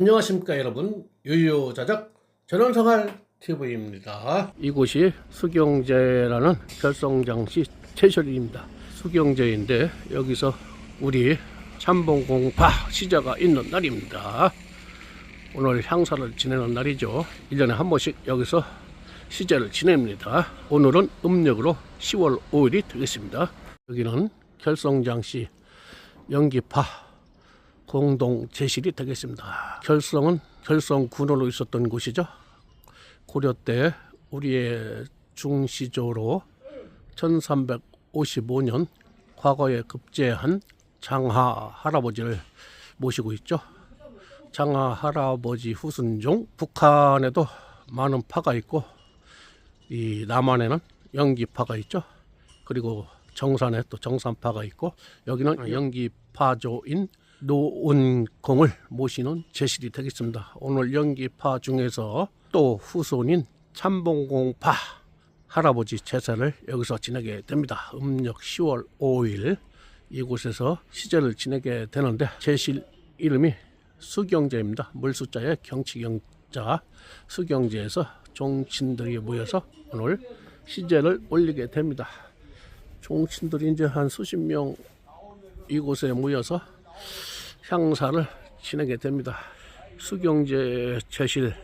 안녕하십니까 여러분. 유유자작 전원생활 TV입니다. 이곳이 수경제라는 결성장시 채셜입니다. 수경제인데 여기서 우리 참봉공파 시자가 있는 날입니다. 오늘 향사를 지내는 날이죠. 1년에 한 번씩 여기서 시제를 지냅니다. 오늘은 음력으로 10월 5일이 되겠습니다. 여기는 결성장시 연기파 공동 제실이 되겠습니다. 결성은 결성 군으로 있었던 곳이죠. 고려 때 우리의 중시조로 1355년 과거에 급제한 장하 할아버지를 모시고 있죠. 장하 할아버지 후순종 북한에도 많은 파가 있고 이 남한에는 연기파가 있죠. 그리고 정산에 또 정산파가 있고 여기는 연기파조인 노은공을 모시는 제실이 되겠습니다. 오늘 연기파 중에서 또 후손인 참봉공파 할아버지 제사를 여기서 지내게 됩니다. 음력 10월 5일 이곳에서 시제를 지내게 되는데 제실 이름이 수경제입니다. 물숫자에 경치경자 수경제에서 종친들이 모여서 오늘 시제를 올리게 됩니다. 종친들이 이제 한 수십 명 이곳에 모여서 향사를 지내게 됩니다. 수경제 채실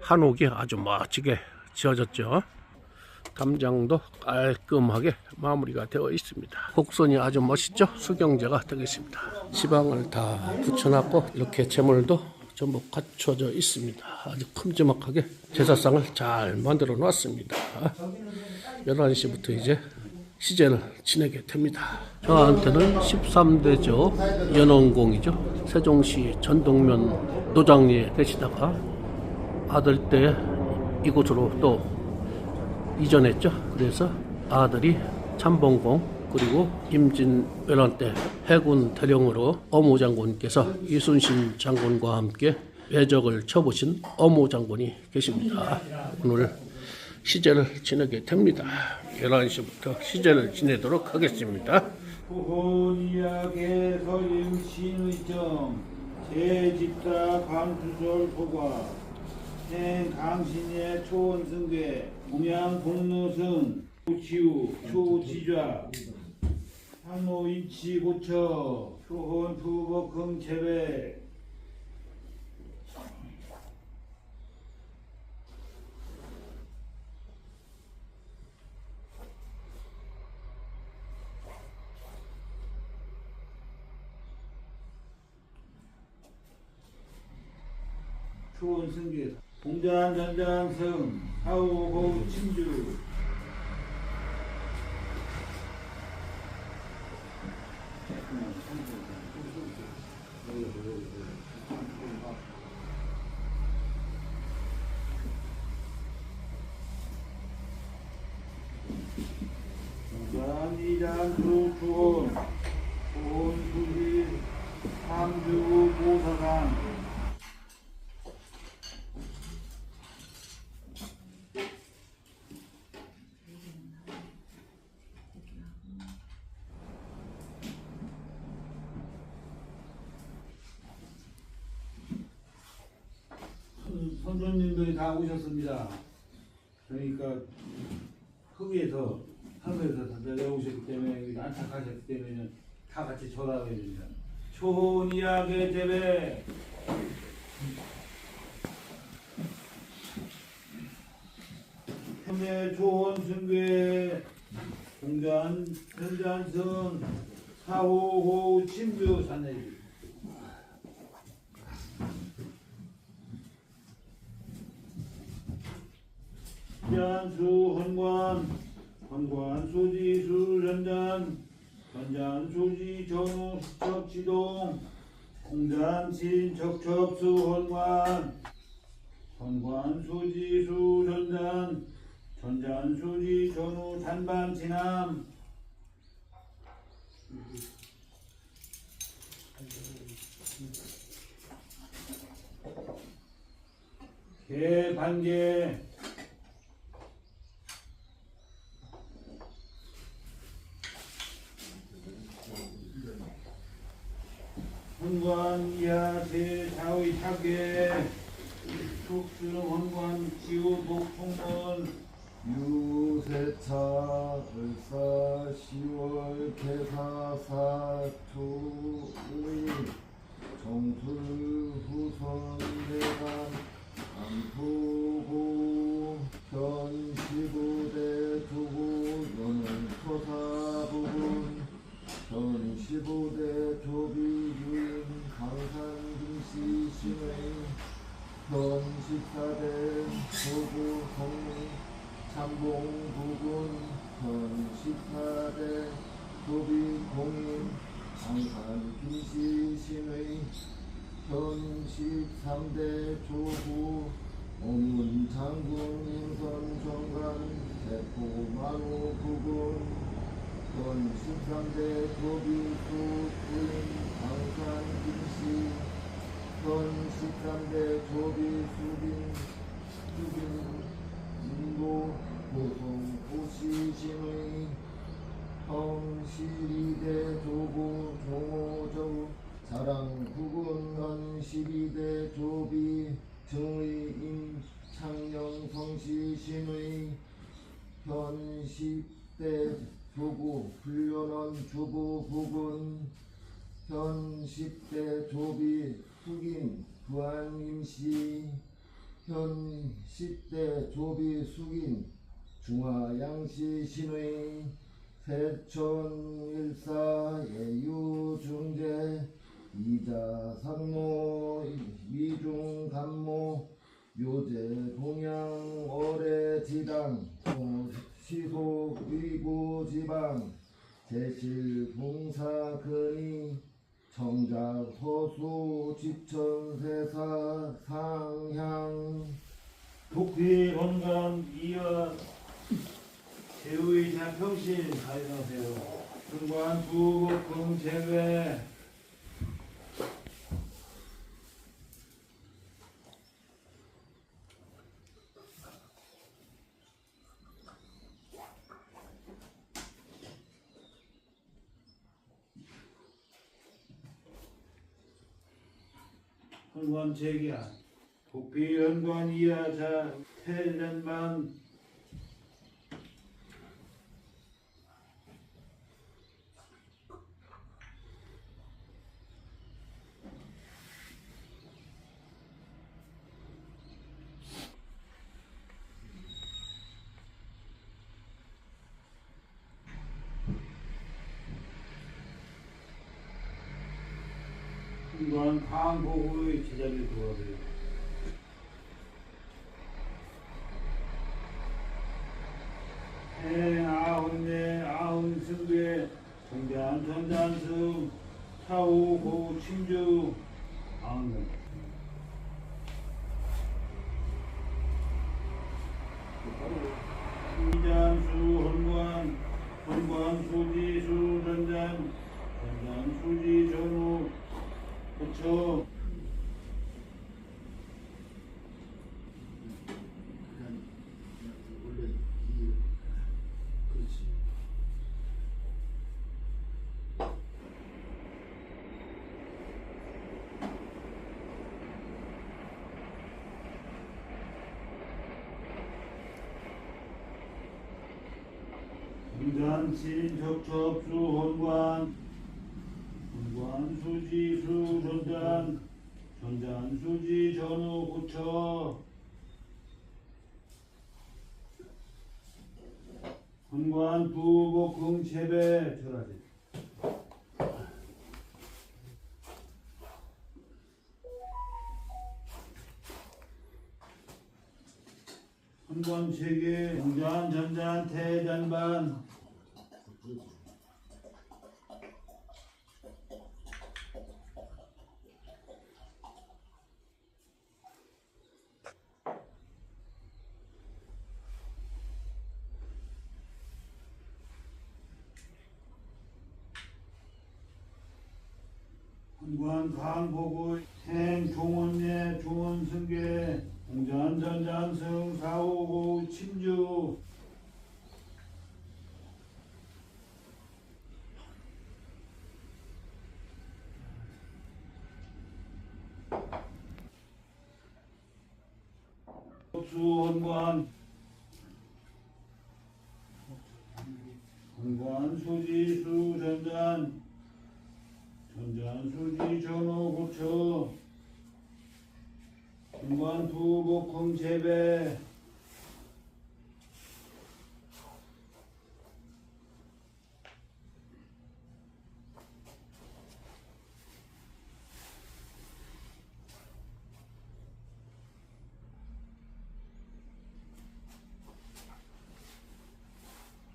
한옥이 아주 멋지게 지어졌죠. 담장도 깔끔하게 마무리가 되어 있습니다. 곡선이 아주 멋있죠? 수경제가 되겠습니다. 지방을 다 붙여놨고 이렇게 재물도 전부 갖춰져 있습니다. 아주 큼지막하게 제사상을 잘 만들어 놨습니다. 11시부터 이제 시제를 지내게 됩니다. 저한테는 13대죠. 연원공이죠. 세종시 전동면 노장리에 계시다가 아들 때 이곳으로 또 이전했죠. 그래서 아들이 참봉공 그리고 임진왜란 때 해군 대령으로 어모 장군께서 이순신 장군과 함께 외적을 쳐보신 어모 장군이 계십니다. 오늘 시제를 지내게 됩니다. 11시부터 시제를 지내도록 하겠습니다. 후혼이야계 서임 신의정 제집사 광수설 소과 행 강신의 초원승계 공양 복로승 초치우 초지좌 상로 인치 고처 초혼 부복흥 제외 초원승계 공잔 전장 승 사후고 침주. 장이장수 초원 초원수지 삼주 보사상 선- 선조님들이 다 오셨습니다. 그러니까 흙에서 하늘에서 다 내려오셨기 때문에 안착하셨기 때문에 다 같이 전화해야 됩니다. 초니약의 제배 현대 초원 승괴 공잔 현잔선 사호호 침주 산내지 전수 헌관 헌관 수지 수전잔 전잔 수지 전후 수척 지동 공잔 친척첩수 헌관 헌관 수지 수전잔 전잔 수지 전후 단반 진함 개 반개 훈관 이하 제 좌의 사계 제 툭수는 원관 지우 독통문 유세차 을사 시월 개사 사투의 정술 후선 대 공인 강산 김씨 신의 현십삼대 조부 오문 장군 인선 정관 대포 만호 부군 현십삼대 조비 수 부인 강산 김씨 현 13대 조비 수빈 수빈 인도 고성 고시신의 형 12대 조고 종호정 자랑 구군 현 12대 조비 정의인 창녕 성시 신의 현 10대 조고 훈련원 주부 부군 현 10대 조비 숙인 부안임시 현 10대 조비 숙인 중화양시 신의 세천일사 예유중재 이자상모 위중간모 묘제 동양 어뢰지당 시속 의구지방 제실봉사근이 정작 서수 지천세사 상향 독비 원관 이어 제우의 장 평신 가져가세요. 중관 부복금 제외 헌관 제기야 독비 연관 이하자 태전반 광고의 제자리 도와줘요. 해 아흔네 아흔 승배 정대한 전단승 사후 고 침주 아흔 이장수 헌관 헌관 수지수 전장 전장 수지 전후 그쵸 원래 이 그렇지 인간 신척첩수 헌관 헌관 수지 수 전단 전단 수지 전후 구처. 헌관 부복흥 체배 절하지 공잔 전잔 태잔반. 헌관 강보고 행 종원내 종원승계 공잔 전잔승 사오고 침주 수헌관. 헌관 수지 수전잔 전잔 수지 전호 고처 헌관 두복흥 재배.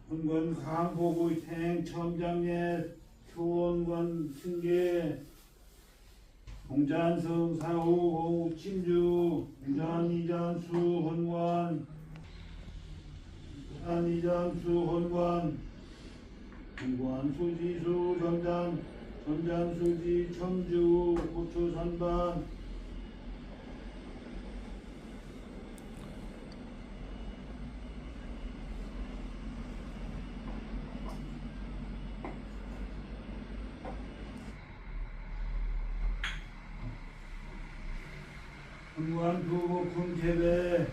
헌관 강보구 행 첨장예 효원관 승계 공잔성 사후 침주 공잔이잔수 헌관. 안이잔수 헌관. 헌관 수지수 전잔. 전잔수지 청주 고추산반 두복흥 재배?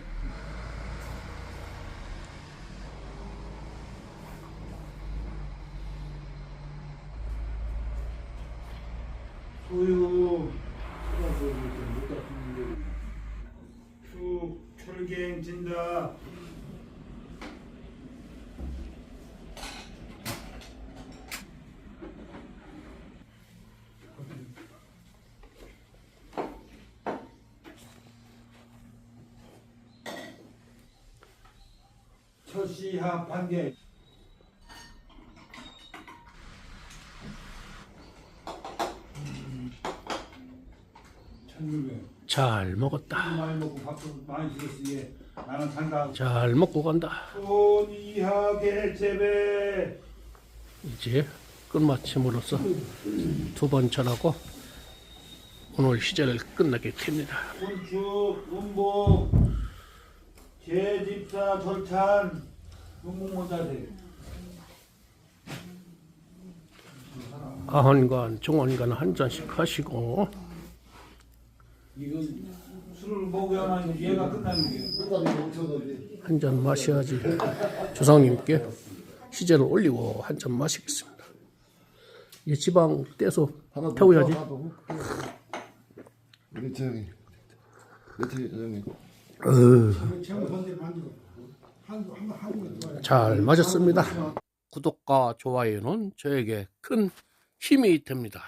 소유 축 철갱 진다 시합 천육백 잘 먹었다. 많이 먹고 밥도 많이 주겠으니 나는 간다 잘 먹고 간다. 손이하게 재배 이제 끝마침으로써 두 번 전하고 오늘 시제를 끝나게 됩니다. 건축 운복 재집사 절찬 아한관, 중원관 한 잔씩 하시고 이건 술을 먹어야만 얘가 끝나는 게 끝까지 멈춰놓지. 한잔 마셔야지 조상님께 시제를 올리고 한 잔 마시겠습니다. 이 지방 떼서 태워야지. 하나 더. 우리 저기 전에 잘 마셨습니다. 구독과 좋아요는 저에게 큰 힘이 됩니다.